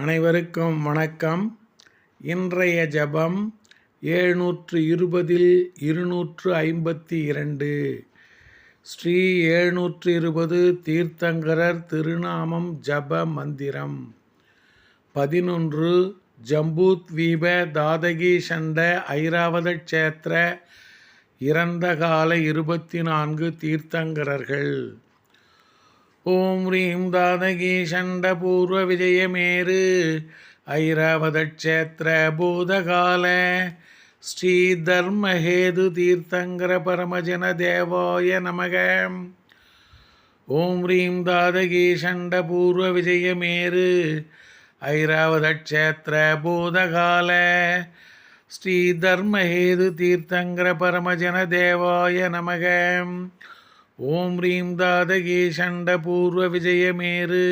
அனைவருக்கும் வணக்கம். இன்றைய ஜபம் ஏழ்நூற்று இருபதில் இருநூற்று ஐம்பத்தி இரண்டு. ஸ்ரீ ஏழ்நூற்று இருபது தீர்த்தங்கரர் திருநாமம் ஜப மந்திரம். பதினொன்று ஜம்பூத்வீப தாதகி சண்ட ஐராவத க்ஷேத்திர இறந்த கால இருபத்தி நான்கு தீர்த்தங்கரர்கள். ஓம் ரீம் தாதகி சண்ட பூர்வ விஜயமேரு ஐராவதக்ஷேத்திர பூதகால. ஸ்ரீ தர்மஹேது தீர்த்தங்கர பரமஜன தேவாய நமக. ஓம் ரீம் தாதகி சண்ட பூர்வ விஜயமேரு ஐராவதக்ஷேத்திர பூதகால. ஸ்ரீ தர்மஹேது தீர்த்தங்கர பரமஜன தேவாய நமகம் ஓம் ரீம் தாதகி சண்ட பூர்வ விஜயமேரு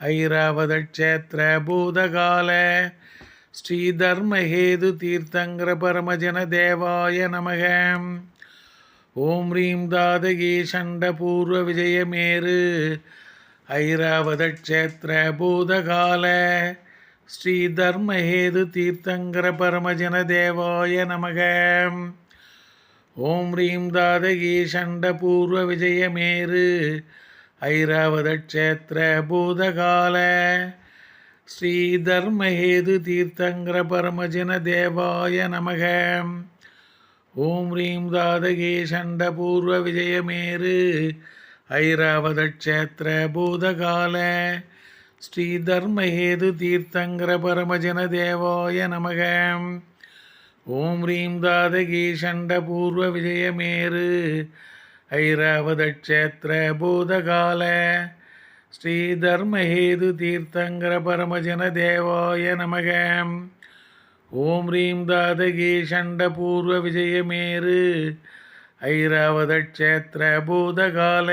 ஐராவதக்ஷேத்திர பூதகால. ஸ்ரீ தர்மஹேது தீர்த்தங்கர பரமஜன தேவாய நமக. ஓம் ரீம் தாதகி சண்ட பூர்வ விஜயமேரு ஐராவதக்ஷேத்திர பூதகால. ஸ்ரீ தர்மஹேது தீர்த்தங்கர பரமஜன தேவாய நமகம் ஓம் ரீம் தாதகி சண்ட பூர்வ விஜயமேரு ஐராவதக்ஷேத்திர பூதகால. ஸ்ரீ தர்மஹேது தீர்த்தங்கர பரமஜன தேவாய நமக. ஓம் ரீம் தாதகி சண்ட பூர்வ விஜயமேரு ஐராவதக்ஷேத்திர பூதகால. ஸ்ரீ தர்மஹேது தீர்த்தங்கர பரமஜன தேவாய நமகம் ஓம் ரீம் தாதகி சண்ட பூர்வ விஜயமேரு ஐராவதக்ஷேத்திர பூதகால. ஸ்ரீ தர்மஹேது தீர்த்தங்கர பரமஜன தேவாய நமக. ஓம் ரீம் தாதகி சண்ட பூர்வ விஜயமேரு ஐராவதக்ஷேத்திர பூதகால.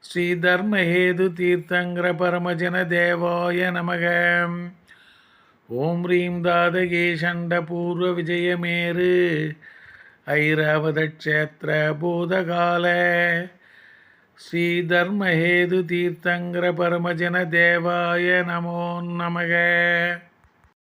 ஸ்ரீ தர்மஹேது தீர்த்தங்கர பரமஜன தேவாய நமகம் ஓம் ரீம் தாதகே சண்ட பூர்வ விஜயமேரு ஐராவதக்ஷேத்திர பூதகால. ஸ்ரீ தர்மஹேது தீர்த்தங்கர பரமஜன தேவாய நமோ நமக.